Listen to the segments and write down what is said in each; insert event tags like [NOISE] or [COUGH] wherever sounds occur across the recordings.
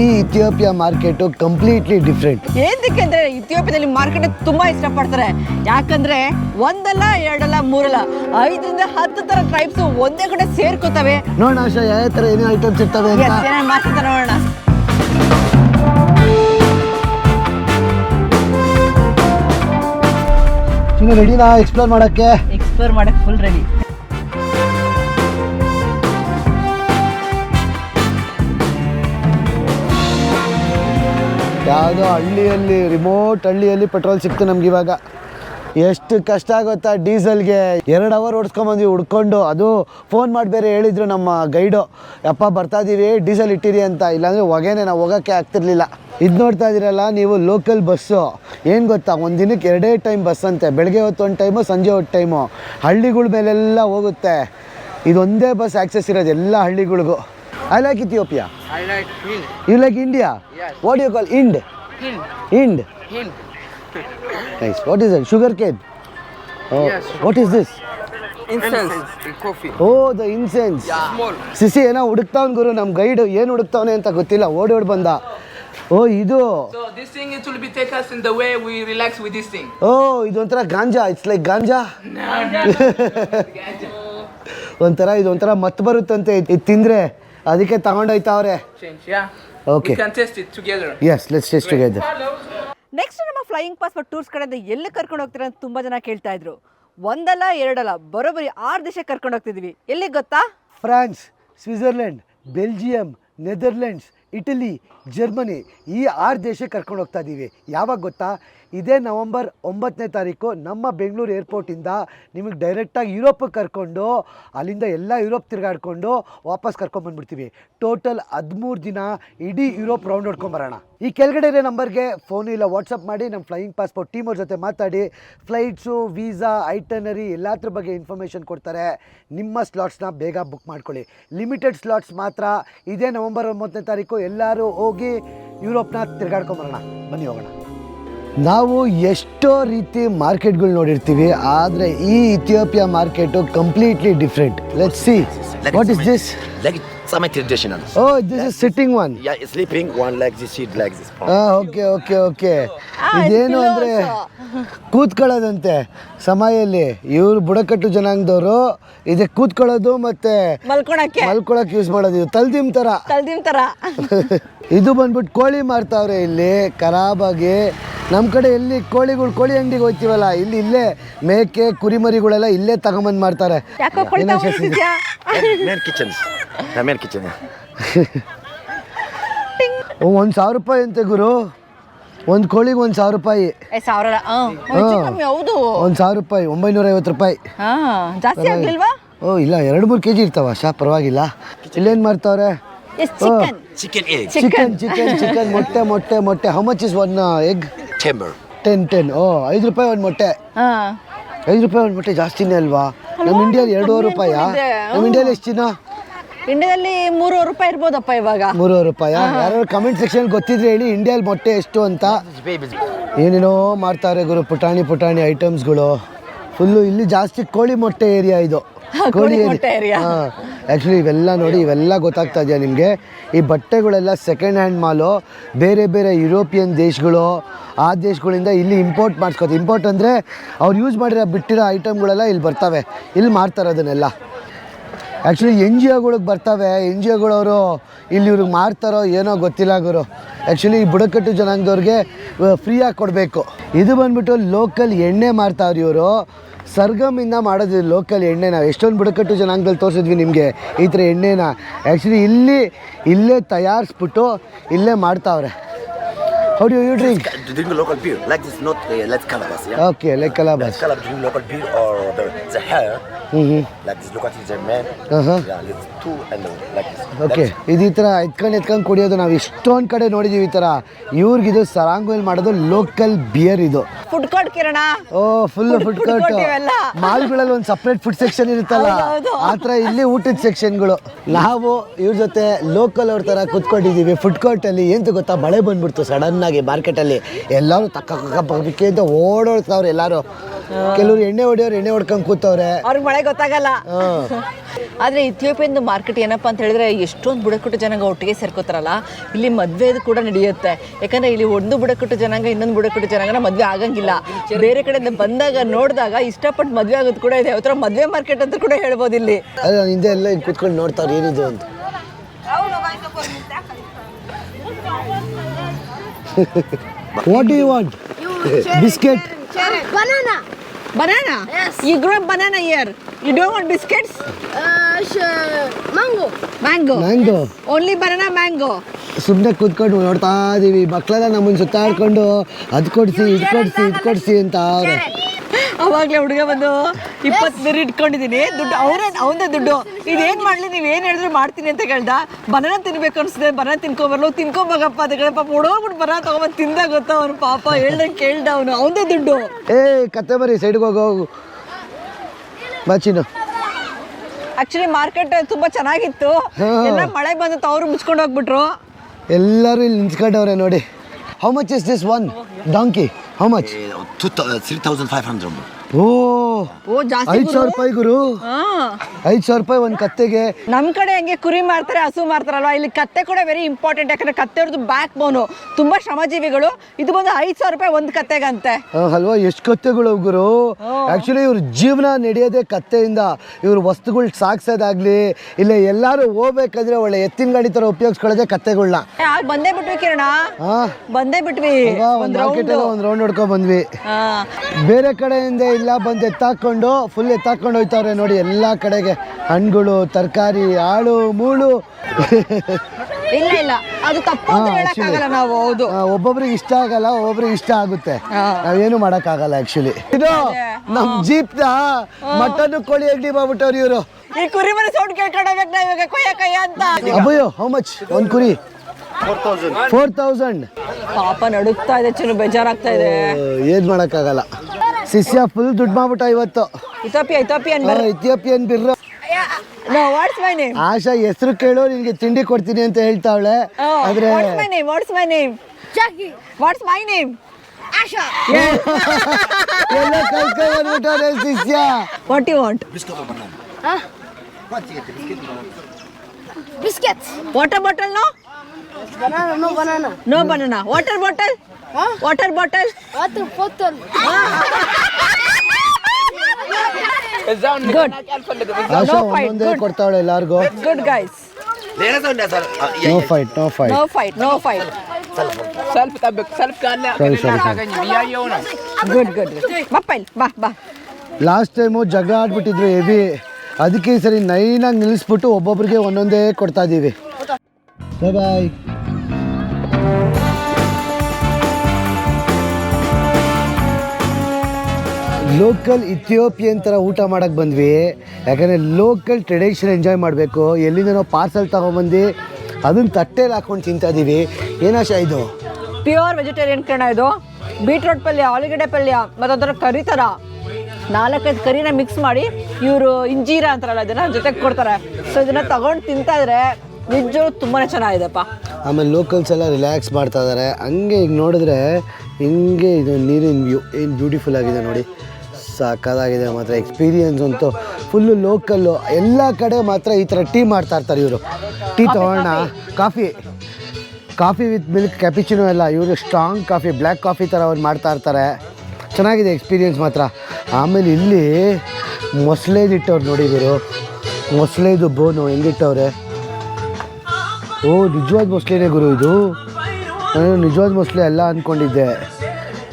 ಈ Ethiopia market completely different ಏನಕ್ಕೆ ಅಂದ್ರೆ ಇಥಿಯೋಪಿಯಾದಲ್ಲಿ ಮಾರ್ಕೆಟ್ ತುಂಬಾ ಇಷ್ಟಪಡ್ತಾರೆ. ಯಾಕಂದ್ರೆ ಒಂದಲ್ಲ ಎರಡಲ್ಲ ಮೂರಲ್ಲ ಐದರಿಂದ ಹತ್ತು ತರ ಟ್ರೈಬ್ಸ್ ಒಂದೇ ಕಡೆ ಸೇರ್ಕೋತವೆ. ನೋಡೋಣ ಆಶಾ ಯಾವ ಥರ ಏನೇನು ಐಟಮ್ಸ್ ಇರ್ತವೆ ಅಂತ. ಮಾತಾಡ್ತಾರೆ ನೋಡೋಣ. ಇನ್ನು ರೆಡಿನಾ ಎಕ್ಸ್ಪ್ಲೋರ್ ಮಾಡಕ್ಕೆ? ಎಕ್ಸ್ಪ್ಲೋರ್ ಮಾಡಕ್ ಫುಲ್ ರೆಡಿ ಯಾವುದೋ ಹಳ್ಳಿಯಲ್ಲಿ ರಿಮೋಟ್ ಹಳ್ಳಿಯಲ್ಲಿ ಪೆಟ್ರೋಲ್ ಸಿಕ್ತು ನಮ್ಗೆ ಇವಾಗ. ಎಷ್ಟು ಕಷ್ಟ ಆಗುತ್ತಾ ಡೀಸೆಲ್ಗೆ. ಎರಡು ಅವರ್ ಓಡಿಸ್ಕೊಂಬಂದ್ವಿ ಹುಡ್ಕೊಂಡು ಅದು ಫೋನ್ ಮಾಡಿ ಬೇರೆ ಹೇಳಿದ್ರು ನಮ್ಮ ಗೈಡು, ಯಪ್ಪ, ಬರ್ತಾ ಇದೀವಿ, ಡೀಸೆಲ್ ಇಟ್ಟಿರಿ ಅಂತ. ಇಲ್ಲಾಂದರೆ ಹೊಗೆನೆ ನಾವು ಹೋಗೋಕ್ಕೆ ಆಗ್ತಿರ್ಲಿಲ್ಲ. ಇದು ನೋಡ್ತಾ ಇದ್ದೀರಲ್ಲ ನೀವು ಲೋಕಲ್ ಬಸ್ಸು ಏನು ಗೊತ್ತಾ, ಒಂದು ದಿನಕ್ಕೆ ಎರಡೇ ಟೈಮ್ ಬಸ್ ಅಂತೆ. ಬೆಳಗ್ಗೆ ಹೊತ್ತು ಒಂದು ಟೈಮು ಸಂಜೆ ಹೊತ್ತು ಟೈಮು ಹಳ್ಳಿಗಳ ಮೇಲೆಲ್ಲ ಹೋಗುತ್ತೆ. ಇದೊಂದೇ ಬಸ್ ಆಕ್ಸೆಸ್ ಇರೋದು ಎಲ್ಲ ಹಳ್ಳಿಗಳಿಗೂ. I like Ethiopia I like Hind. You like India? Yes. What do you call Ind? Hind. Ind. Hind. Nice. What is it? Sugar cane. Oh. Yes. What is this? Incense. coffee. Oh, the incense. Small. CC ಏನೋ ಹುಡುಕ್ತಾವನ್ ಗುರು ನಮ್ಮ guide ಏನು ಹುಡುಕ್ತಾವನೆ ಅಂತ ಗೊತ್ತಿಲ್ಲ ಓಡಿ ಓಡಿ ಬಂದ ಓ ಇದು So this thing it will be take us in the way we relax with this thing. ಓ ಇದೊಂಥರ ಗಾಂಜಾ ಇಟ್ಸ್ ಲೈಕ್ ಗಾಂಜಾ ಒಂಥರ ಇದೊಂಥರ ಮತ್ ಬರುತ್ತಂತೆ ಇದು ತಿಂದ್ರೆ ಅದಕ್ಕೆ ತಗೊಂಡೋಯ್ತಾವ್ರೆ Change, okay yes We can test it together. Yes let's test together next ನಮ್ಮ flying passport tours ಕಡೆಯಿಂದ ಎಲ್ಲಿ ಕರ್ಕೊಂಡು ಹೋಗ್ತೀರ ಅಂತ ತುಂಬಾ ಜನ ಕೇಳ್ತಾ ಇದ್ರು. ಒಂದಲ್ಲ ಎರಡಲ್ಲ ಬರೋಬ್ಬರಿ ಆರು ದೇಶಕ್ಕೆ ಕರ್ಕೊಂಡು ಹೋಗ್ತಿದ್ವಿ. ಎಲ್ಲಿ ಗೊತ್ತಾ? France Switzerland Belgium Netherlands Italy Germany ಈ ಆರು ದೇಶಕ್ಕೆ ಕರ್ಕೊಂಡು ಹೋಗ್ತಾ ಇದ್ದೀವಿ ಯಾವಾಗ ಗೊತ್ತಾ? ಇದೇ ನವಂಬರ್ ಒಂಬತ್ತನೇ ತಾರೀಕು ನಮ್ಮ ಬೆಂಗಳೂರು ಏರ್ಪೋರ್ಟಿಂದ ನಿಮಗೆ ಡೈರೆಕ್ಟಾಗಿ ಯುರೋಪಿಗೆ ಕರ್ಕೊಂಡು, ಅಲ್ಲಿಂದ ಎಲ್ಲ ಯುರೋಪ್ ತಿರುಗಾಡ್ಕೊಂಡು ವಾಪಸ್ ಕರ್ಕೊಂಡ್ಬಂದ್ಬಿಡ್ತೀವಿ ಟೋಟಲ್ ಹದಿಮೂರು ದಿನ ಇಡೀ ಯುರೋಪ್ ರೌಂಡ್ ಹೊಡ್ಕೊಂಬರೋಣ ಈ ಕೆಳಗಡೆ ಇರೋ ನಂಬರ್ಗೆ ಫೋನ್ ಇಲ್ಲ ವಾಟ್ಸಪ್ ಮಾಡಿ, ನಮ್ಮ ಫ್ಲೈಯಿಂಗ್ ಪಾಸ್ಪೋರ್ಟ್ ಟೀಮ್ ಅವ್ರ ಜೊತೆ ಮಾತಾಡಿ. ಫ್ಲೈಟ್ಸು ವೀಸಾ ಐಟನರಿ ಎಲ್ಲದ್ರ ಬಗ್ಗೆ ಇನ್ಫಾರ್ಮೇಷನ್ ಕೊಡ್ತಾರೆ. ನಿಮ್ಮ ಸ್ಲಾಟ್ಸ್ನ ಬೇಗ ಬುಕ್ ಮಾಡ್ಕೊಳ್ಳಿ. ಲಿಮಿಟೆಡ್ ಸ್ಲಾಟ್ಸ್ ಮಾತ್ರ ಇದೇ ನವಂಬರ್ ಒಂಬತ್ತನೇ ತಾರೀಕು. ಎಲ್ಲರೂ ಹೋಗಿ ಯುರೋಪ್ನ ತಿರ್ಗಾಡ್ಕೊಂಬರೋಣ ಬನ್ನಿ ಹೋಗೋಣ. ನಾವು ಎಷ್ಟೋ ರೀತಿ ಮಾರ್ಕೆಟ್ಗಳು ನೋಡಿರ್ತೀವಿ ಆದರೆ ಈ Ethiopia market completely different let see what is this Like some traditional. Oh this is sitting one Yeah, sleeping one like this, sheet like this. Okay okay okay ಇದೇನು. ಅಂದರೆ ಕೂತ್ಕೊಳ್ಳೋದಂತೆ ಸಮಯಲ್ಲಿ ಇವ್ರು ಬುಡಕಟ್ಟು ಜನಾಂಗದವರು ಇದೆ ಕೂತ್ಕೊಳ್ಳೋದು ಮತ್ತೆ ಮಲ್ಕೊಳಕ್ಕೆ. ಮಲ್ಕೊಳಕ್ ಯೂಸ್ ಮಾಡೋದು ಇದು ತಲ್ದಿಮ್ ತರ. ತಲ್ದಿಮ್ ತರ. [LAUGHS] ಇದು ಬಂದ್ಬಿಟ್ಟು ಕೋಳಿ ಮಾರ್ತಾವ್ರೆ ಇಲ್ಲಿ ಖರಾಬಾಗಿ. ನಮ್ಮ ಕಡೆ ಎಲ್ಲಿ ಕೋಳಿಗಳು ಕೋಳಿ ಅಂಗಡಿಗೆ ಹೋಗ್ತೀವಲ್ಲ ಇಲ್ಲಿ ಇಲ್ಲೇ ಮೇಕೆ ಕುರಿಮರಿಗಳೆಲ್ಲ ಇಲ್ಲೇ ತಗೊಂಬಂದು ಮಾಡ್ತಾರೆ main ಒಂದು ಸಾವಿರ ರೂಪಾಯಿ ಅಂತೆ ಗುರು. ಒಂದು ಕೋಳಿಗೆ ಒಂದು ಸಾವಿರ ರೂಪಾಯಿ. ಸಾವಿರ ಹೌದು. ಒಂದು ಸಾವಿರ ರೂಪಾಯಿ ಒಂಬೈನೂರ ಐವತ್ತು ರೂಪಾಯಿ. ಹಾ ಜಾಸ್ತಿ ಆಗ್ಲಿಲ್ವಾ? ಓ ಇಲ್ಲ ಎರಡು ಮೂರು ಕೆಜಿ ಇರ್ತಾವ ಶಾ ಪರವಾಗಿಲ್ಲ. ಇಲ್ಲೇನು ಮಾಡ್ತಾವ್ರೆ? Yes chicken. Chicken. Chicken chicken ಮೊಟ್ಟೆ ಮೊಟ್ಟೆ ಮೊಟ್ಟೆ. How much is one egg. Ten ten oh ಐದು ರೂಪಾಯಿ ಒಂದು ಮೊಟ್ಟೆ. ಹಾ. ಐದು ರೂಪಾಯಿ ಒಂದು ಮೊಟ್ಟೆ ಜಾಸ್ತಿನೇ ಅಲ್ವಾ? ನಮ್ಮ ಇಂಡಿಯಲ್ಲಿ ಎರಡೂವರೆ ರೂಪಾಯಿ. ನಮ್ಮ ಇಂಡಿಯಲ್ಲಿ ಎಷ್ಟು ಚಿನ್ನ ಇಂಡಿಯಾದಲ್ಲಿ ಮೂರುವರೆ ರೂಪಾಯಿ ಇರ್ಬೋದಪ್ಪ ಇವಾಗ. ಮೂರುವರೆ ರೂಪಾಯಿ? ಯಾರು ಕಮೆಂಟ್ ಸೆಕ್ಷನ್ ಗೊತ್ತಿದ್ರೆ ಹೇಳಿ ಇಂಡಿಯಾಲಿ ಮೊಟ್ಟೆ ಎಷ್ಟು ಅಂತ. ಏನೇನೋ ಮಾಡ್ತಾರೆ ಗುರು ಪುಟಾಣಿ ಪುಟಾಣಿ ಐಟಮ್ಸ್ಗಳು ಫುಲ್ಲು ಇಲ್ಲಿ ಜಾಸ್ತಿ ಕೋಳಿ ಮೊಟ್ಟೆ ಏರಿಯಾ ಇದು. ಕೋಳಿ ಏರಿಯಾ. ಆ್ಯಕ್ಚುಲಿ ಇವೆಲ್ಲ ನೋಡಿ ಇವೆಲ್ಲ ಗೊತ್ತಾಗ್ತಾ ಇದೆಯಾ ನಿಮಗೆ? ಈ ಬಟ್ಟೆಗಳೆಲ್ಲ ಸೆಕೆಂಡ್ ಹ್ಯಾಂಡ್ ಮಾಲು. ಬೇರೆ ಬೇರೆ ಯುರೋಪಿಯನ್ ದೇಶಗಳು ಆ ದೇಶಗಳಿಂದ ಇಲ್ಲಿ ಇಂಪೋರ್ಟ್ ಮಾಡಿಸ್ಕೋದು ಇಂಪೋರ್ಟ್ ಅಂದರೆ ಅವ್ರು ಯೂಸ್ ಮಾಡಿರೋ ಬಿಟ್ಟಿರೋ ಐಟಮ್ಗಳೆಲ್ಲ ಇಲ್ಲಿ ಬರ್ತವೆ. ಇಲ್ಲಿ ಮಾಡ್ತಾರೆ ಅದನ್ನೆಲ್ಲ. ಆ್ಯಕ್ಚುಲಿ ಎನ್ ಜಿ ಒಗಳಿಗೆ ಬರ್ತವೆ. ಎನ್ ಜಿ ಒಗಳವರು ಇಲ್ಲಿ ಇವ್ರಿಗೆ ಮಾಡ್ತಾರೋ ಏನೋ ಗೊತ್ತಿಲ್ಲ ಗುರು. ಆ್ಯಕ್ಚುಲಿ ಈ ಬುಡಕಟ್ಟು ಜನಾಂಗದವ್ರಿಗೆ ಫ್ರೀಯಾಗಿ ಕೊಡಬೇಕು. ಇದು ಬಂದ್ಬಿಟ್ಟು ಲೋಕಲ್ ಎಣ್ಣೆ ಮಾಡ್ತಾವ್ರಿ ಇವರು. ಸರ್ಗಮಿಂದ ಮಾಡೋದು ಲೋಕಲ್ ಎಣ್ಣೆ ನಾವು. ಎಷ್ಟೊಂದು ಬುಡಕಟ್ಟು ಜನಾಂಗದಲ್ಲಿ ತೋರಿಸಿದ್ವಿ ನಿಮಗೆ. ಈ ಥರ ಎಣ್ಣೆನ. ಆ್ಯಕ್ಚುಲಿ ಇಲ್ಲಿ, ಇಲ್ಲೇ ತಯಾರಿಸ್ಬಿಟ್ಟು ಇಲ್ಲೇ ಮಾಡ್ತಾವ್ರೆ. How do you drink? Drink local beer. Like this, not uh, like Calabas. Yeah? Okay, like Calabas. Calabas drink local beer or the, the hair. Mm -hmm. Like this, look at the man. Uh-huh. Yeah, okay ಇದು ಈ ಥರ ಎತ್ಕೊಂಡು ಎತ್ಕೊಂಡು ಕುಡಿಯೋದು ನಾವು ಇಷ್ಟೊಂದು ಕಡೆ ನೋಡಿದೀವಿ ಈ ಥರ ಇವ್ರಿಗಿದು ಸರಾಂಗುಲ್ ಮಾಡೋದು ಲೋಕಲ್ ಬಿಯರ್ ಇದು. ಫುಡ್ ಕೋರ್ಟ್ ಕಿರಣ? ಓ ಫುಲ್ ಫುಡ್ ಕೋರ್ಟ್ ಮಾಲ್ಗಳಲ್ಲಿ ಒಂದು ಸಪ್ರೇಟ್ ಫುಡ್ ಸೆಕ್ಷನ್ ಇರುತ್ತಲ್ಲ. ಆ ಥರ ಇಲ್ಲಿ ಊಟದ ಸೆಕ್ಷನ್ಗಳು ನಾವು ಇವ್ರ ಜೊತೆ ಲೋಕಲ್ ಅವ್ರ ಥರ ಕುತ್ಕೊಂಡಿದ್ದೀವಿ ಫುಡ್ ಕೋರ್ಟಲ್ಲಿ ಏನು ಗೊತ್ತಾ ಮಳೆ ಬಂದ್ಬಿಡ್ತು ಸಡನ್ ಆಗಿ ಮಾರ್ಕೆಟಲ್ಲಿ ಎಲ್ಲರೂ ತಕ್ಕ ಕಕ್ಕ ಪಕ್ಕಕ್ಕೆ ಅಂತ ಓಡೋಡ್ತಾವ್ರೆ ಎಲ್ಲರೂ. ಕೆಲವರು ಎಣ್ಣೆ ಹೊಡಿಯೋರು ಎಣ್ಣೆ ಹೊಡ್ಕೊಂಡು ಕೂತವ್ರೆ. ಅವ್ರಿಗೆ ಮಳೆ ಗೊತ್ತಾಗಲ್ಲ. ಆದ್ರೆ ಇಥಿಯೋಪಿಯನ್ ಮಾರ್ಕೆಟ್ ಏನಪ್ಪ ಅಂತ ಹೇಳಿದ್ರೆ ಎಷ್ಟೊಂದು ಬುಡಕಟ್ಟು ಜನಾಂಗ ಒಟ್ಟಿಗೆ ಸೇರ್ಕೋತಾರಲ್ಲ. ಇಲ್ಲಿ ಮದುವೆದು ಕೂಡ ನಡೆಯುತ್ತೆ. ಯಾಕಂದ್ರೆ ಇಲ್ಲಿ ಒಂದು ಬುಡಕಟ್ಟು ಜನಾಂಗ ಇನ್ನೊಂದು ಬುಡಕಟ್ಟು ಜನಾಂಗನ ಮದುವೆ ಆಗಂಗಿಲ್ಲ. ಬೇರೆ ಕಡೆಯಿಂದ ಬಂದಾಗ ನೋಡಿದಾಗ ಇಷ್ಟಪಟ್ಟು ಮದುವೆ ಆಗೋದು ಕೂಡ ಇದೆ. ಯಾವ ಮದುವೆ ಮಾರ್ಕೆಟ್ ಅಂತ ಕೂಡ ಹೇಳ್ಬೋದು ಇಲ್ಲಿ. ಹಿಂದೆ ಎಲ್ಲ ಹಿಂಗೆ ಕೂತ್ಕೊಂಡು ನೋಡ್ತಾವ್ರೆ ಏನಿದು ಅಂತ. What do you want biscuit Banana. Banana you grow banana here. You don't want biscuits? Uh, sh- mango mango mango only banana mango ಸುಮ್ಮನೆ ಕೂತ್ಕೊಂಡು ನೋಡ್ತಾ ಇದೀವಿ. ಮಕ್ಕಳೆಲ್ಲ ನಮ್ಮನ್ನು ಸುತ್ತಾಡ್ಕೊಂಡು ಅದು ಕೊಡಿಸಿ ಇದು ಕೊಡಿಸಿ ಇದು ಕೊಡಿಸಿ ಅಂತ ಅವ್ರೆ. ಅವಾಗಲೇ ಹುಡುಗ ಬಂದು ಇಪ್ಪತ್ತು ಬೇರೆ ಇಟ್ಕೊಂಡಿದ್ದೀನಿ ದುಡ್ಡು ಅವರೇ ಅವನದೇ ದುಡ್ಡು. ಇದೇನು ಮಾಡಲಿ ನೀವು ಏನು ಹೇಳಿದ್ರು ಮಾಡ್ತೀನಿ ಅಂತ ಕೇಳ್ದ. ಬನಾನ ತಿನ್ಬೇಕು ಅನ್ಸಿದೆ ಬನಾನ ತಿನ್ಕೊಬರ್ಲು ತಿನ್ಕೊಬೇಕಪ್ಪ ಅಂತ ಕೇಳಿ ಪಾಪ ಹುಡುಗ್ಬಿಟ್ಟು ಬನಾನ ತೊಗೊಂಬಂದು ತಿಂದ ಗೊತ್ತಾ ಅವನು ಪಾಪ. ಹೇಳ್ದಂಗೆ ಕೇಳ್ದ ಅವನು. ಅವನದೇ ದುಡ್ಡು. ಏ ಕತ್ತೆ ಬರೀ ಸೈಡ್ಗೆ ಹೋಗೋ ಹೋಗು. ಬಾಚಿನು ಆಕ್ಚುಲಿ ಮಾರ್ಕೆಟ್ ತುಂಬಾ ಚೆನ್ನಾಗಿತ್ತು. ಎಲ್ಲ ಮಳೆ ಬಂದಿತ್ತು ಅವರು ಮುಚ್ಕೊಂಡು ಹೋಗ್ಬಿಟ್ರು. ಎಲ್ಲರೂ ಇಲ್ಲಿ ನಿಂತ್ಕೊಂಡವ್ರೆ ನೋಡಿ. How much is this one donkey how much three thousand five hundred 3,500. Oh oh ಜಾಸ್ತಿ ಐದು ಸಾವಿರ ರೂಪಾಯಿ ಗುರು. ಹಾ. ಐದು ಸಾವಿರ ರೂಪಾಯಿ ಒಂದು ಕತ್ತೆಗೆ. ನಮ್ ಕಡೆ ಹೆಂಗೆ ಕುರಿ ಮಾರ್ತಾರೆ ಹಸು ಮಾರ್ತಾರಲ್ವಾ? ಇಲ್ಲಿ ಕತ್ತೆ ಕೂಡ ವೆರಿ ಇಂಪಾರ್ಟೆಂಟ್ ಯಾಕಂದ್ರೆ ಕತ್ತೆಯವ್ರದ್ದು ಬ್ಯಾಕ್ ಬೋನು ತುಂಬಾ ಶ್ರಮಜೀವಿಗಳು. ಇದು ಬಂದು ಐದು ಸಾವಿರ ರೂಪಾಯಿ ಒಂದು ಕತ್ತೆಗಂತೆ. ಆ, ಅಲ್ವಾ? ಎಷ್ಟು ಕತ್ತೆಗಳು ಗುರು? ಆ್ಯಕ್ಚುಲಿ ಇವ್ರ ಜೀವನ ನಡೆಯೋದೇ ಕತ್ತೆಯಿಂದ. ಇವ್ರ ವಸ್ತುಗಳು ಸಾಗ್ಸೋದಾಗ್ಲಿ ಇಲ್ಲ ಎಲ್ಲರೂ ಹೋಗ್ಬೇಕಂದ್ರೆ ಒಳ್ಳೆ ಎತ್ತಿನ ಗಾಡಿ ತರ ಉಪಯೋಗಿಸ್ಕೊಳ್ಳೋದೇ ಕತ್ತೆಗಳನ್ನ ಏ, ಆಗ್ ಬಂದೇ ಬಿಟ್ವಿ ಕಿರಣ. ಹಾಂ ಬಂದೇ ಬಿಟ್ವಿ ಒಂದು ಒಂದ್ ರೌಂಡ್ ಒಂದು ರೌಂಡ್ ಹೊಡ್ಕೊಂಡ್ ಬಂದ್ವಿ. ಬೇರೆ ಕಡೆಯಿಂದ ಇಲ್ಲ ಬಂದು ಎತ್ತಾಕೊಂಡು ಫುಲ್ ಎತ್ತಾಕೊಂಡು ಹೋಯ್ತವ್ರೆ ನೋಡಿ ಎಲ್ಲ ಕಡೆಗೆ ಹಣ್ಣುಗಳು ತರಕಾರಿ ಆಳು ಮೂಳು. ಇಲ್ಲ ಇಲ್ಲ. ಅದು ತಪ್ಪು ಅಂತ ಹೇಳಕ್ಕಾಗಲ್ಲ ನಾವು ಹೌದು. ಒಬ್ಬೊಬ್ರಿಗೆ ಇಷ್ಟ ಆಗಲ್ಲ ಒಬ್ಬೊಬ್ರಿಗೆ ಇಷ್ಟ ಆಗುತ್ತೆ. ನಾವು ನಾವೇನು ಮಾಡಕ್ಕಾಗಲ್ಲ ಆಕ್ಚುಲಿ ಇದು ನಮ್ ಜೀಪ್ನ ಮಟನ್ ಕೋಳಿ ಅಂಗಡಿ ಮಾಡ್ಬಿಟ್ಟವ್ರು ಇವರು. ಈ ಕುರಿ ಮನೆ ಸೌಂಡ್ ಕೇಳ್ಕೊಂಡೋಗ್ಬೇಕು ನಾವು ಇವಾಗ. ಕೊಯ್ಯ ಅಂತ. ಅಬ್ಬಯ್ಯೋ ಹೌ ಮಚ್ ಒಂದ್ ಕುರಿ. ಫೋರ್ ತೌಸಂಡ್ ಪಾಪ ನಡುಗ್ತಾ ಇದೆ ಚೆನ್ನಾಗಿ ಬೇಜಾರಾಗ್ತಾ ಇದೆ. ಏನ್ ಮಾಡಕ್ಕಾಗಲ್ಲ ಶಿಷ್ಯ ಫುಲ್ ದುಡ್ಡು ಮಾಡ್ಬಿಟ್ಟ ಇವತ್ತು. ಇಥೋಪಿಯಾ ಇಥೋಪಿಯನ್ ಆ, Ethiopian birr. No what's my name Asha ಹೆಸರು ಕೇಳು ನಿನ್ಗೆ ತಿಂಡಿ ಕೊಡ್ತೀನಿ ಅಂತ ಹೇಳ್ತಾವಳೆ. ಆದ್ರೆ what's my name what's my name Jackie. What's my name Asha. ಎಲ್ಲ ಕಲ್ತ್ಕೊಂಡ್ ಬಂದ್ಬಿಟ್ಟವ್ರೆ ಶಿಷ್ಯ. What you want biscuit. Bottle no? No banana water bottle water bottle ಹಾ ತು ಕೊಡ್ತಾಳೆ ಎಲ್ಲಾರ್ಗೂ. Good guys no fight no fight no fight no fight self self self ಕಾಣ್ನೇ ಆಗ್ತಿದೆ we good good ಬಾಪ್ಪಾ ವಾಹ್ ವಾಹ್ लास्ट ಟೈಮ್ ಜಗಾ ಆಡ್ಬಿಟ್ಟಿದ್ರು ಹೆವಿ ಅದಕ್ಕೆ ಸರಿ ನೈನಾಗಿ ನಿಲ್ಲಿಸ್ಬಿಟ್ಟು ಒಬ್ಬೊಬ್ರಿಗೆ ಒಂದೊಂದೇ ಕೊಡ್ತಾ ಇದ್ದೀವಿ ಇದ್ದೀವಿ bye. ಲೋಕಲ್ ಇಥಿಯೋಪಿಯನ್ ಥರ ಊಟ ಮಾಡೋಕ್ಕೆ ಬಂದ್ವಿ. ಯಾಕಂದರೆ ಲೋಕಲ್ ಟ್ರೆಡಿಷನ್ ಎಂಜಾಯ್ ಮಾಡಬೇಕು. ಎಲ್ಲಿಂದನೋ ಪಾರ್ಸಲ್ ತೊಗೊಂಬಂದು ಅದನ್ನು ತಟ್ಟೆಲಿ ಹಾಕೊಂಡು ತಿಂತಾ ಇದ್ದೀವಿ ಏನಾಶ ಇದು? ಪ್ಯೂರ್ ವೆಜಿಟೇರಿಯನ್ ಕಣ ಇದು. ಬೀಟ್ರೋಟ್ ಪಲ್ಯ ಆಲೂಗಡ್ಡೆ ಪಲ್ಯ ಮತ್ತು ಅದರ ಕರಿ ಥರ ನಾಲ್ಕೈದು ಕರಿನ ಮಿಕ್ಸ್ ಮಾಡಿ ಇವರು ಇಂಜೀರ ಅಂತಾರಲ್ಲ ಅದನ್ನು ಜೊತೆಗೆ ಕೊಡ್ತಾರೆ. ಸೊ ಇದನ್ನ ತಗೊಂಡು ತಿಂತಾ ಇದ್ರೆ ನಿಜ ತುಂಬಾ ಚೆನ್ನಾಗಿದೆಪ್ಪ ಆಮೇಲೆ ಲೋಕಲ್ಸ್ ಎಲ್ಲ ರಿಲ್ಯಾಕ್ಸ್ ಮಾಡ್ತಾ ಇದ್ದಾರೆ ಹಂಗೆ ಈಗ ನೋಡಿದ್ರೆ ಹಿಂಗೆ ಇದು ನೀರಿನ ವ್ಯೂ ಏನು ಬ್ಯೂಟಿಫುಲ್ ಆಗಿದೆ ನೋಡಿ. ಸಾಕಾಗಿದೆ ಮಾತ್ರ ಎಕ್ಸ್ಪೀರಿಯನ್ಸ್ ಅಂತೂ. ಫುಲ್ಲು ಲೋಕಲ್ಲು ಎಲ್ಲ ಕಡೆ ಮಾತ್ರ ಈ ಥರ ಟೀ ಮಾಡ್ತಾ ಇರ್ತಾರೆ ಇವರು. ಟೀ ತೊಗೊಳ್ಳೋಣ coffee coffee with milk cappuccino ಎಲ್ಲ. ಇವರು ಸ್ಟ್ರಾಂಗ್ ಕಾಫಿ ಬ್ಲ್ಯಾಕ್ ಕಾಫಿ ಥರ ಅವ್ರು ಮಾಡ್ತಾ ಇರ್ತಾರೆ. ಚೆನ್ನಾಗಿದೆ ಎಕ್ಸ್ಪೀರಿಯನ್ಸ್ ಮಾತ್ರ. ಆಮೇಲೆ ಇಲ್ಲಿ ಮೊಸಳೆದು ಇಟ್ಟವ್ರು ನೋಡಿ ಇವರು. ಮೊಸಳೆದು ಬೋನು ಹೆಂಗಿಟ್ಟವ್ರೆ ಓ, ನಿಜವಾದ ಮೊಸಳೆನೇ ಗುರು ಇದು. ನಾನು ನಿಜವಾದ ಮೊಸಳೆ ಅಲ್ಲ ಅಂದ್ಕೊಂಡಿದ್ದೆ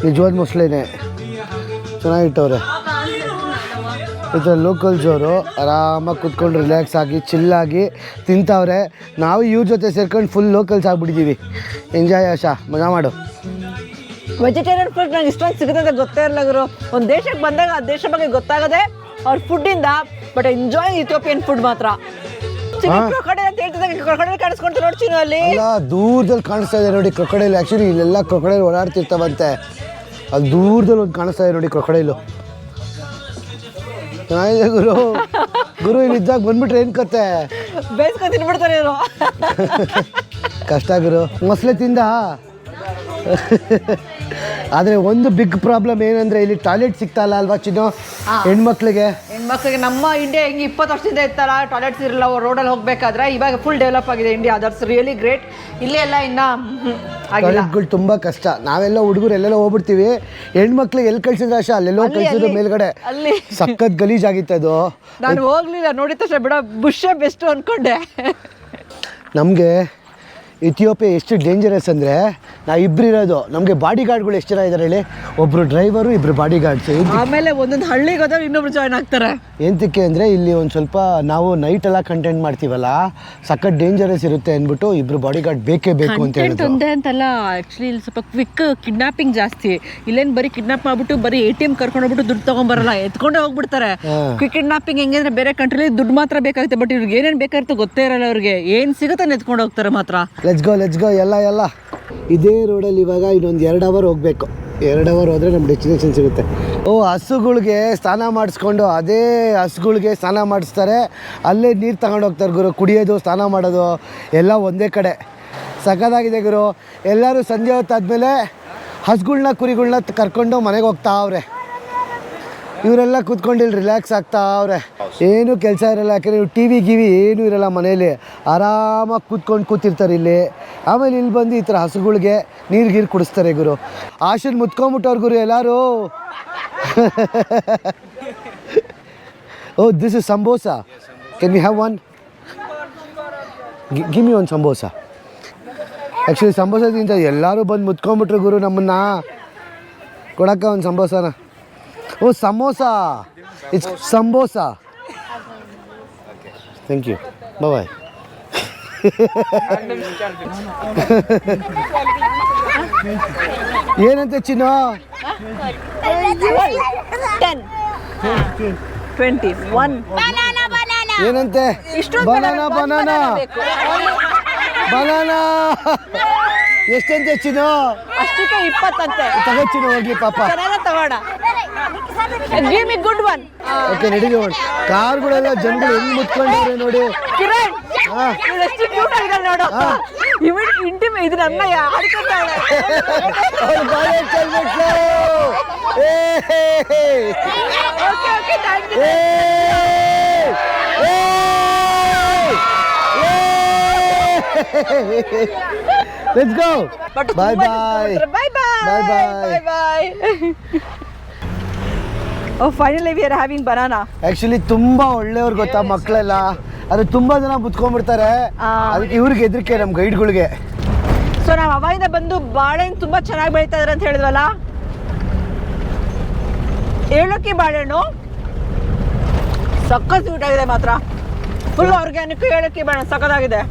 ನಿಜವಾದ ಮೊಸಳೆನೇ ಚೆನ್ನಾಗಿಟ್ಟವ್ರೆ. ಈ ಥರ ಲೋಕಲ್ಸ್ ಅವರು ಆರಾಮಾಗಿ ಕುತ್ಕೊಂಡು ರಿಲ್ಯಾಕ್ಸ್ ಆಗಿ ಚಿಲ್ಲಾಗಿ ತಿಂತಾವ್ರೆ. ನಾವು ಇವ್ರ ಜೊತೆ ಸೇರ್ಕೊಂಡು ಫುಲ್ ಲೋಕಲ್ಸ್ ಆಗಿಬಿಟ್ಟಿದ್ದೀವಿ ಎಂಜಾಯ್ ಆಶಾ, ಮಜಾ ಮಾಡು. ವೆಜಿಟೇರಿಯನ್ ಫುಡ್ ನಂಗೆ ಇಷ್ಟೊಂದು ಸಿಗುತ್ತೆ ಅಂತ ಗೊತ್ತೇ ಇರಲ್ಲ ಗುರು. ಒಂದು ದೇಶಕ್ಕೆ ಬಂದಾಗ ಆ ದೇಶ ಬಗ್ಗೆ ಗೊತ್ತಾಗದೆ ಅವ್ರ ಫುಡ್ಡಿಂದ ಬಟ್ ಎಂಜಾಯ್ ಇಥಿಯೋಪಿಯನ್ ಫುಡ್ ಮಾತ್ರ. ಕ್ರೊಕಡೆ ಅಂತ ಹೇಳ್ತಿದ್ದಾಗ ಕ್ರೊಕಡೆ ಕಾಣಿಸ್ಕೊಂತ ನೋಡ್ತೀನಿ ಅಲ್ಲಿ. ಅಲ್ಲ ದೂರದಲ್ಲಿ ಕಾಣಿಸ್ತಾ ಇದೆ ನೋಡಿ ಕ್ರೊಕಡೈಲ್. ಆ್ಯಕ್ಚುಲಿ ಇಲ್ಲೆಲ್ಲ ಕ್ರೊಕಡೈಲ್ ಓಡಾಡ್ತಿರ್ತಾವಂತೆ. ಅದು ದೂರದಲ್ಲಿ ಒಂದು ಕಾಣಿಸ್ತಾ ಇದೆ ನೋಡಿ ಕ್ರೊಕಡೈಲು. ಚೆನ್ನಾಗಿದೆ ಗುರು. ಗುರು ಇಲ್ಲಿ ಇದ್ದಾಗ ಬಂದ್ಬಿಟ್ರೆ ಏನು ಕತೆ? ಬೇಯಿಸ್ಕೊಂಡು ತಿನ್ಬಿಡ್ತಾರೆ ಇವರು. ಕಷ್ಟ ಗುರು. ಮೊಸಳೆ ತಿಂದ? ಆದರೆ ಒಂದು ಬಿಗ್ ಪ್ರಾಬ್ಲಮ್ ಏನಂದ್ರೆ ಇಲ್ಲಿ ಟಾಯ್ಲೆಟ್ ಸಿಗ್ತಾ ಇಲ್ಲ ಅಲ್ವಾ ಚಿನ್ನು? ಹೆಣ್ಮಕ್ಳಿಗೆ? ಹೆಣ್ಮಕ್ಳಿಗೆ ನಮ್ಮ ಇಂಡಿಯಾ ಹೆಂಗೆ ಇಪ್ಪತ್ತು ವರ್ಷದಿಂದ ಇತ್ತಲ್ಲ ಟಾಯ್ಲೆಟ್ಸ್ ಇರಲ್ಲ ರೋಡಲ್ಲಿ ಹೋಗ್ಬೇಕಾದ್ರೆ ಇವಾಗ ಫುಲ್ ಡೆವಲಪ್ ಆಗಿದೆ ಇಂಡಿಯಾ ಅದರ್ಸ್ ರಿಯಲಿ ಗ್ರೇಟ್ ಇಲ್ಲೇ ಎಲ್ಲ ಇನ್ನ [LAUGHS] ಟಾಯ್ಲೆಟ್ಗಳು ತುಂಬ ಕಷ್ಟ. ನಾವೆಲ್ಲ ಹುಡುಗರು ಎಲ್ಲೆಲ್ಲ ಹೋಗ್ಬಿಡ್ತೀವಿ. ಹೆಣ್ಮಕ್ಳಿಗೆ ಎಲ್ಲಿ ಕಳ್ಸಿದ್ರೆ ಅಷ್ಟೇ ಅಲ್ಲೆಲ್ಲೋ ಅಲ್ಲಿ, ಕಳ್ಸಿದ್ರು. ಮೇಲ್ಗಡೆ. ಅಲ್ಲಿ. ಸಖತ್ ಗಲೀಜಾಗಿತ್ತು ಅದು. ನಾನು ಹೋಗ್ಲಿಲ್ಲ ನೋಡಿದ ತಕ್ಷಣ ಬಿಡ ಬುಷೇ ಬೆಸ್ಟ್ ಅನ್ಕೊಂಡೆ. ನಮಗೆ ಇಥಿಯೋಪಿಯಾ ಎಷ್ಟು ಡೇಂಜರಸ್ ಅಂದರೆ ನಾ ಇಬ್ರು ಇರೋದು. ನಮಗೆ ಬಾಡಿ ಗಾರ್ಡ್ಗಳು ಎಷ್ಟು ಜನ ಇದ್ದಾರೆ ಹೇಳಿ? ಒಬ್ಬರು ಡ್ರೈವರು ಇಬ್ಬರು ಬಾಡಿ ಗಾರ್ಡ್ಸ್ ಆಮೇಲೆ ಒಂದೊಂದು ಹಳ್ಳಿಗೆ ಹೋದ್ರೆ ಇನ್ನೊಬ್ರು ಜಾಯ್ನ್ ಆಗ್ತಾರೆ. ಎಂತಕ್ಕೆ ಅಂದರೆ ಇಲ್ಲಿ ಒಂದು ಸ್ವಲ್ಪ ನಾವು ನೈಟ್ ಎಲ್ಲ ಕಂಟೆಂಟ್ ಮಾಡ್ತೀವಲ್ಲ ಸಖತ್ ಡೇಂಜರಸ್ ಇರುತ್ತೆ ಅಂದ್ಬಿಟ್ಟು ಇಬ್ರು ಬಾಡಿ ಗಾರ್ಡ್ ಬೇಕೇ ಬೇಕು ಅಂತ ಹೇಳಿ ಒಂದೇ ಅಂತಲ್ಲ ಆಕ್ಚುಲಿ ಇಲ್ಲಿ ಸ್ವಲ್ಪ ಕ್ವಿಕ್ ಕಿಡ್ನಾಪಿಂಗ್ ಜಾಸ್ತಿ. ಇಲ್ಲೇನು ಬರೀ ಕಿಡ್ನಾಪ್ ಮಾಡ್ಬಿಟ್ಟು ಬರೀ ಎ ಟಿ ಎಂ ಕರ್ಕೊಂಡು ಹೋಗ್ಬಿಟ್ಟು ದುಡ್ಡು ತಗೊಂಬರಲ್ಲ ಎತ್ಕೊಂಡೇ ಹೋಗ್ಬಿಡ್ತಾರೆ. ಕ್ವಿಕ್ ಕಿಡ್ನಾಪಿಂಗ್ ಹೆಂಗೆ ಅಂದ್ರೆ ಬೇರೆ ಕಂಟ್ರಿಲಿ ದುಡ್ಡು ಮಾತ್ರ ಬೇಕಾಗುತ್ತೆ ಬಟ್ ಇವ್ರಿಗೆ ಏನೇನು ಬೇಕಾಗಿತ್ತು ಗೊತ್ತೇ ಇರಲ್ಲ ಅವ್ರಿಗೆ. ಏನು ಸಿಗುತ್ತೆ ಎತ್ಕೊಂಡು ಹೋಗ್ತಾರೆ ಮಾತ್ರ. ಲೆಟ್ಸ್ ಗೋ ಲೆಟ್ಸ್ ಗೋ ಎಲ್ಲ ಎಲ್ಲ. ಇದೇ ರೋಡಲ್ಲಿ ಇವಾಗ ಇನ್ನೊಂದು ಎರಡು ಅವರ್ ಹೋಗಬೇಕು. ಎರಡು ಅವರ್ ಹೋದರೆ ನಮ್ಮ ಡೆಸ್ಟಿನೇಷನ್ ಸಿಗುತ್ತೆ. ಓ, ಹಸುಗಳಿಗೆ ಸ್ನಾನ ಮಾಡಿಸ್ಕೊಂಡು ಅದೇ ಹಸುಗಳಿಗೆ ಸ್ನಾನ ಮಾಡಿಸ್ತಾರೆ. ಅಲ್ಲೇ ನೀರು ತಗೊಂಡು ಹೋಗ್ತಾರೆ ಗುರು, ಕುಡಿಯೋದು, ಸ್ನಾನ ಮಾಡೋದು, ಎಲ್ಲ ಒಂದೇ ಕಡೆ. ಸಖತ್ತಾಗಿದೆ ಗುರು. ಎಲ್ಲರೂ ಸಂಜೆ ಹೊತ್ತಾದ್ಮೇಲೆ ಹಸುಗಳ್ನ ಕುರಿಗಳನ್ನ ಕರ್ಕೊಂಡು ಮನೆಗೆ ಹೋಗ್ತಾ ಅವ್ರೆ. ಇವರೆಲ್ಲ ಕೂತ್ಕೊಂಡು ಇಲ್ಲಿ ರಿಲ್ಯಾಕ್ಸ್ ಆಗ್ತಾ ಅವ್ರೆ. ಏನು ಕೆಲಸ ಇರಲ್ಲ, ಯಾಕಂದರೆ ಟಿ ವಿ ಗಿವಿ ಏನೂ ಇರಲ್ಲ ಮನೇಲಿ ಆರಾಮಾಗಿ ಕೂತ್ಕೊಂಡು ಕೂತಿರ್ತಾರೆ ಇಲ್ಲಿ. ಆಮೇಲೆ ಇಲ್ಲಿ ಬಂದು ಈ ಥರ ಹಸುಗಳಿಗೆ ನೀರು ಗೀರು ಕುಡಿಸ್ತಾರೆ ಗುರು. ಆಶನ್ ಮುತ್ಕೊಂಬಿಟ್ಟವ್ರು ಗುರು ಎಲ್ಲರೂ. ಓ this is sambosa can we have one give you one sambosa actually sambosa ತಿಂತ ಎಲ್ಲರೂ ಬಂದು ಮುತ್ಕೊಂಬಿಟ್ರು ಗುರು ನಮ್ಮನ್ನ. ಕೊಡಕ್ಕ ಒಂದು ಸಂಬೋಸನ ಓ samosa it's sambosa thank you bye [LAUGHS] ಏನಂತೆ ಚಿನ್ನು? ಟೆನ್ ಟ್ವೆಂಟಿ ಒನ್ ಏನಂತೆ? ಇಷ್ಟೊಂದು ಬನಾನಾ ಬನಾನಾ ಬನಾನಾ ಎಷ್ಟಂತೆ ಚಿನ್ನು? ಅಷ್ಟಕ್ಕೆ ಇಪ್ಪತ್ತಂತೆ. ತಗೋ ಚಿನ್ನು ಹೋಗ್ಲಿ ಪಾಪ. ತಗೋಣ. Give me good one okay ನಡೀಲಿ ಕಾರ್ಗಳೆಲ್ಲ ಜನಗಳು ಹೆಂಗ್ ಮುತ್ಕೊಂಡಿದ್ರೆ ನೋಡಿ. ಕಿರಣ್ ಹಾ. ಇವ್ಳು ಎಷ್ಟು ಕ್ಯೂಟ್ ಆಗಿದ್ದಾಳೆ ನೋಡು ಇವಳು ಇಂಟಿಮೆ ಇದು ನನ್ನ ಆಡ್ಕೊತಾಳೆ ಅವ್ರು ಗಾಳಿ ಚೆಲ್ಬೇಕು ಏ okay okay thank you let's go bye bye bye bye bye bye oh finally we are having banana actually ತುಂಬಾ ಒಳ್ಳೆಯವ್ರು ಗೊತ್ತಾ ಮಕ್ಕಳೆಲ್ಲ ಅದು ತುಂಬಾ ಜನ ಬುತ್ಕೊಂಡ್ಬಿಡ್ತಾರೆ. ಅದಕ್ಕೆ ಇವ್ರಿಗೆ ಹೆದರಿಕೆ ನಮ್ಮ ಗೈಡ್ಗಳಿಗೆ. ಸೊ ನಾವು ಅವಾಗಿಂದ ಬಂದು ಬಾಳೆಹಣ್ಣು ತುಂಬಾ ಚೆನ್ನಾಗಿ ಬೆಳೀತಾ ಇದಾರೆ ಅಂತ ಹೇಳಿದ್ವಲ್ಲ? ಏಳಕ್ಕಿ ಬಾಳೆಹಣ್ಣು. ಸಖತ್ ಸ್ವೀಟ್ ಆಗಿದೆ ಮಾತ್ರ. ಫುಲ್ ಆರ್ಗ್ಯಾನಿಕ್ ಏಳಕ್ಕಿ ಬಾಳೆಹಣ್ಣು ಸಖತ್ತಾಗಿದೆ.